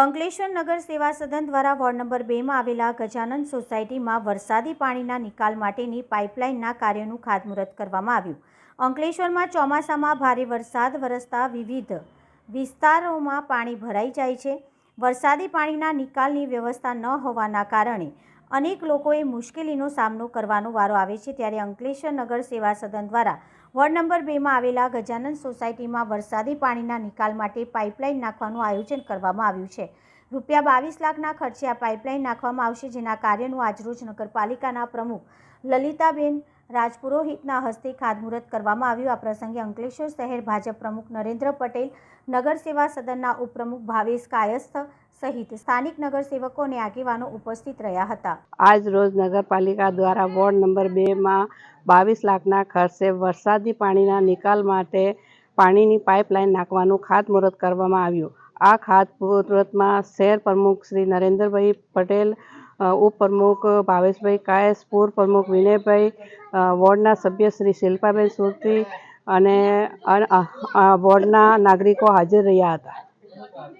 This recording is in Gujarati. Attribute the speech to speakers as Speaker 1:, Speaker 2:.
Speaker 1: અંકલેશ્વર નગર સેવા સદન દ્વારા વોર્ડ નંબર બેમાં આવેલા ગજાનંદ સોસાયટીમાં વરસાદી પાણીના નિકાલ માટેની પાઇપલાઇનના કાર્યનું ખાતમુહૂર્ત કરવામાં આવ્યું. અંકલેશ્વરમાં ચોમાસામાં ભારે વરસાદ વરસતા વિવિધ વિસ્તારોમાં પાણી ભરાઈ જાય છે. વરસાદી પાણીના નિકાલની વ્યવસ્થા ન હોવાના કારણે અનેક લોકોએ મુશ્કેલીનો સામનો કરવાનો વારો આવે છે ત્યારે અંકલેશ્વર નગર સેવા સદન દ્વારા વોર્ડ નંબર બેમાં આવેલા ગજાનંદ સોસાયટીમાં વરસાદી પાણીના નિકાલ માટે પાઇપલાઇન નાખવાનું આયોજન કરવામાં આવ્યું છે. રૂપિયા બાવીસ લાખના ખર્ચે આ પાઇપલાઇન નાખવામાં આવશે જેના કાર્યનું આજરોજ નગરપાલિકાના પ્રમુખ લલિતાબેન રાજપુરોહિતના હસ્તે ખાતમુહૂર્ત કરવામાં આવ્યું. આ પ્રસંગે અંકલેશ્વર શહેર ભાજપ પ્રમુખ નરેન્દ્ર પટેલ નગર સેવા સદનના ઉપપ્રમુખ ભાવેશ કાયસ્થ સહિત સ્થાનિક નગરસેવકો અને આગેવાનો ઉપસ્થિત રહ્યા હતા.
Speaker 2: આજ રોજ નગરપાલિકા દ્વારા વોર્ડ નંબર બેમાં બાવીસ લાખના ખર્ચે વરસાદી પાણીના નિકાલ માટે પાણીની પાઇપલાઇન નાખવાનું ખાતમુહૂર્ત કરવામાં આવ્યું. આ ખાતમુહૂર્તમાં શહેર પ્રમુખ શ્રી નરેન્દ્રભાઈ પટેલ ઉપપ્રમુખ ભાવેશભાઈ કાયસ પૂર્વ પ્રમુખ વિનયભાઈ વોર્ડના સભ્ય શ્રી શિલ્પાબેન સુરતી અને વોર્ડના નાગરિકો હાજર રહ્યા હતા.